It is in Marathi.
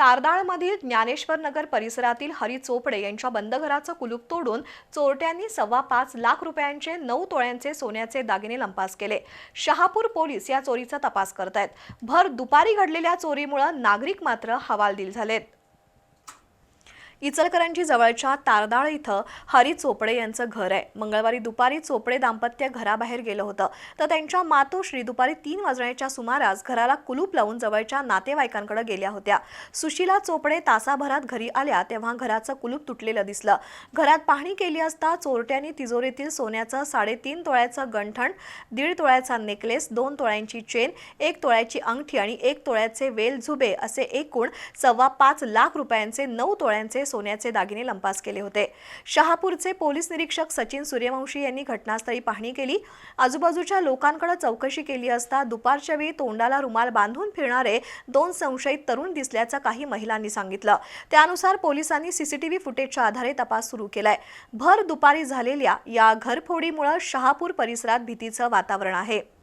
तारदाळमधील ज्ञानेश्वर नगर परिसरातील हरी चोपडे यांच्या बंद घराचं कुलूप तोडून चोरट्यांनी सव्वा पाच लाख रुपयांचे नऊ तोळ्यांचे सोन्याचे दागिने लंपास केले. शहापूर पोलीस या चोरीचा तपास करत आहेत भर दुपारी घडलेल्या चोरीमुळे नागरिक मात्र हवालदिल झालेत. इचलकरांची जवळच्या तारदाळ इथं हरी चोपडे यांचं घर आहे. मंगळवारी दुपारी चोपडे दाम्पत्य घराबाहेर गेलं होतं. तर त्यांच्या मातोश्री दुपारी तीन वाजण्याच्या सुमारास घराला कुलूप लावून जवळच्या नातेवाईकांकडे गेल्या होत्या. सुशीला चोपडे तासाभरात घरी आल्या तेव्हा घराचं कुलूप तुटलेलं दिसलं. घरात पाहणी केली असता चोरट्यांनी तिजोरीतील सोन्याचं साडेतीन तोळ्याचं गंठण दीड तोळ्याचा नेकलेस दोन तोळ्यांची चेन एक तोळ्याची अंगठी आणि एक तोळ्याचे वेल झुबे असे एकूण सव्वा पाच लाख रुपयांचे नऊ तोळ्यांचे सोन्याचे दागिने लंपास केले होते. शहापूरचे पोलीस निरीक्षक सचिन सूर्यवंशी यांनी घटनास्थळी पाहणी केली. आजूबाजूच्या लोकांकडे चौकशी केली असता दुपारच्या वेळी तोंडाला रुमाल बांधून फिरणारे दोन संशयित तरुण दिसल्याचं काही महिलांनी सांगितलं. त्यानुसार पोलिसांनी सीसीटीव्ही फुटेजच्या आधारे तपास सुरू केलाय. भर दुपारी झालेल्या या घरफोडीमुळे शहापूर परिसरात भीतीचं वातावरण आहे.